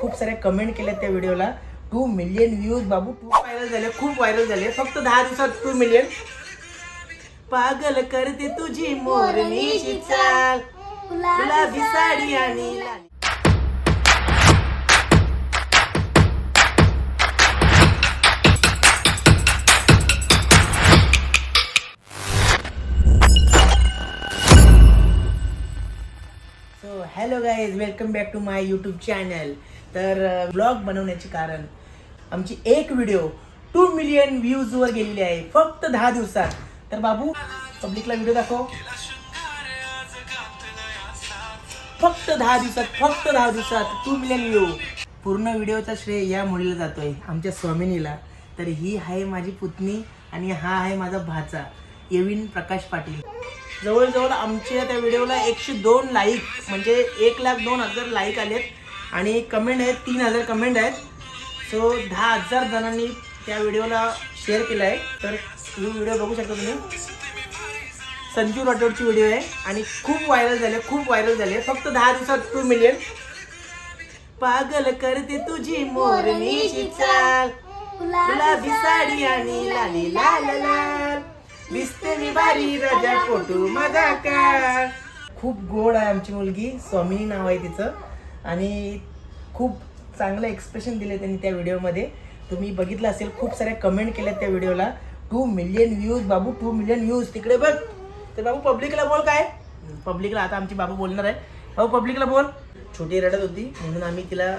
खूप साऱ्या कमेंट केल्या त्या व्हिडिओला टू मिलियन व्ह्यूज बाबू. खूप व्हायरल झाले खूप व्हायरल झाले. फक्त दहा दिवसात टू मिलियन पागल करते तुझी मोरणीची चाल. गुलाबी साडी आणि लाल. So hello guys welcome back to my YouTube channel तर ब्लॉग बनवण्याचे कारण. आमची एक व्हिडिओ टू मिलियन व्ह्यूजवर गेलेली आहे. फक्त दहा दिवसात. तर बाबू पब्लिकला व्हिडिओ दाखव. फक्त दहा दिवसात फक्त दहा दिवसात टू मिलियन व्ह्यू पूर्ण व्हिडिओचा श्रेय या मुलीला जातोय आमच्या स्वामिनीला. तर ही आहे माझी पुतणी आणि हा आहे माझा भाचा येविन प्रकाश पाटील. जवळजवळ आमच्या त्या व्हिडिओला एकशे दोन लाईक म्हणजे एक लाख दोन हजार लाईक आलेत. आणि कमेंट आहेत तीन हजार कमेंट आहेत. सो दहा हजार जणांनी त्या व्हिडिओला शेअर केला आहे तर तुम्ही व्हिडिओ बघू शकता तुम्ही. संजू राठोडची व्हिडिओ आहे आणि खूप व्हायरल झाले खूप व्हायरल झाले. फक्त दहा दिवसात टू मिलियन पागल करते तुझी मोरणीची चाल गुलाबी साडी आणि लाली लाल लाल दिसते मी बारी राजा फोटो माझा का खूप गोड आहे आमची मुलगी. स्वामिनी नाव आहे तिचं. आणि खूप चांगलं एक्सप्रेशन दिले त्यांनी त्या व्हिडिओमध्ये तुम्ही बघितलं असेल खूप साऱ्या कमेंट केल्या त्या व्हिडिओला टू मिलियन व्ह्यूज बाबू टू मिलियन व्ह्यूज तिकडे बघ. तर बाबू पब्लिकला बोल काय? पब्लिकला आता आमची बाबू बोलणार आहे. बाबू पब्लिकला बोल. छोटी रडत होती म्हणून आम्ही तिला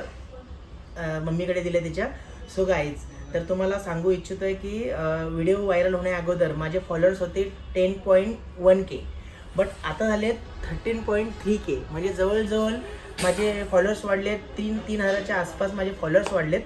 मम्मीकडे दिले तिच्या. सो गाईज तर तुम्हाला सांगू इच्छितोय की व्हिडिओ व्हायरल होण्या अगोदर माझे फॉलोअर्स होते ten point one K but आता झाले थर्टीन पॉईंट थ्री के म्हणजे जवळजवळ माझे फॉलोअर्स वाढले तीन तीन हजाराच्या आसपास माझे फॉलोअर्स वाढलेत.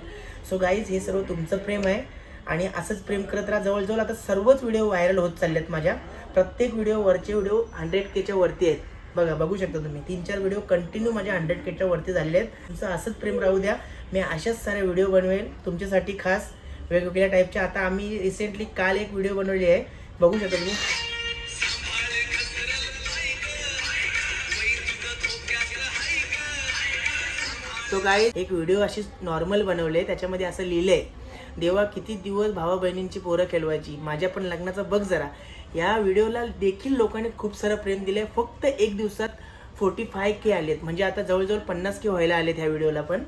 सो गाईज हे सर्व तुमचं प्रेम आहे. आणि असंच प्रेम करत राहा. जवळजवळ आता सर्वच व्हिडिओ व्हायरल होत चाललेत माझ्या. प्रत्येक व्हिडिओ वरचे व्हिडिओ हंड्रेड केच्या वरती आहेत. बघा बघू शकता तुम्ही. तीन चार व्हिडिओ कंटिन्यू माझ्या हंड्रेड केच्या वरती झालेले आहेत. तुमचं असंच प्रेम राहू द्या. मी अशाच सारे व्हिडिओ बनवेल तुमच्यासाठी खास. वेगवेगळ्या टाईपच्या आता आम्ही रिसेंटली काल एक व्हिडिओ बनवली आहे. बघू शकता तुम्ही. तो काय एक व्हिडिओ अशी नॉर्मल बनवले त्याच्यामध्ये असं लिहिलंय देवा किती दिवस भावा बहिणींची पोरं खेळवायची? माझ्या पण लग्नाचं बघ जरा. या व्हिडिओला देखील लोकांनी खूप सारं प्रेम दिलंय. फक्त एक दिवसात फोर्टी फाय के आलेत. म्हणजे आता जवळजवळ पन्नास के व्हायला आलेत ह्या व्हिडिओला पण.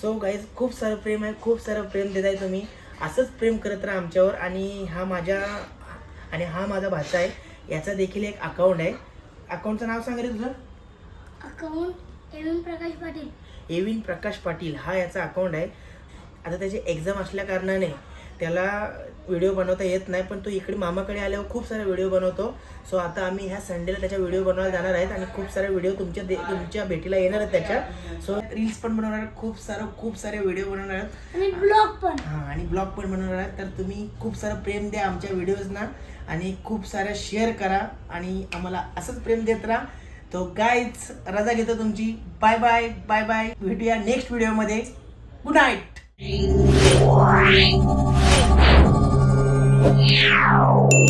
सो गाईज खूप सारं प्रेम आहे खूप सारं प्रेम देत आहे तुम्ही. असंच प्रेम करत राहा आमच्यावर. आणि हा माझ्या आणि हा माझा भाचा आहे. याचा देखील एक अकाउंट आहे. अकाउंटचं नाव सांग रे तुझं. Account M Prakash Patil. Evin Prakash Patil हा याचा अकाउंट आहे. आता त्याची एक्झाम असल्या कारणाने त्याला व्हिडिओ बनवता येत नाही पण तो इकडे मामाकडे आल्यावर खूप सारे व्हिडिओ बनवतो. सो आता आम्ही ह्या संडेला त्याच्या व्हिडिओ बनवायला जाणार आहेत आणि खूप सारे व्हिडिओ तुमच्या दे- तुमच्या भेटीला येणार आहेत त्याच्या. सो रील्स पण बनवणार आहेत खूप सारं खूप सारे व्हिडिओ बनवणार आहेत. आणि ब्लॉग पण. हां आणि ब्लॉग पण बनवणार आहेत. तर तुम्ही खूप सारं प्रेम द्या आमच्या व्हिडिओजना आणि खूप सारं शेअर करा. आणि आम्हाला असंच प्रेम देत राहा. तो गाईच रजा घेतो तुमची. बाय बाय बाय बाय भेटूया नेक्स्ट व्हिडिओमध्ये गुड नाईट Yeah.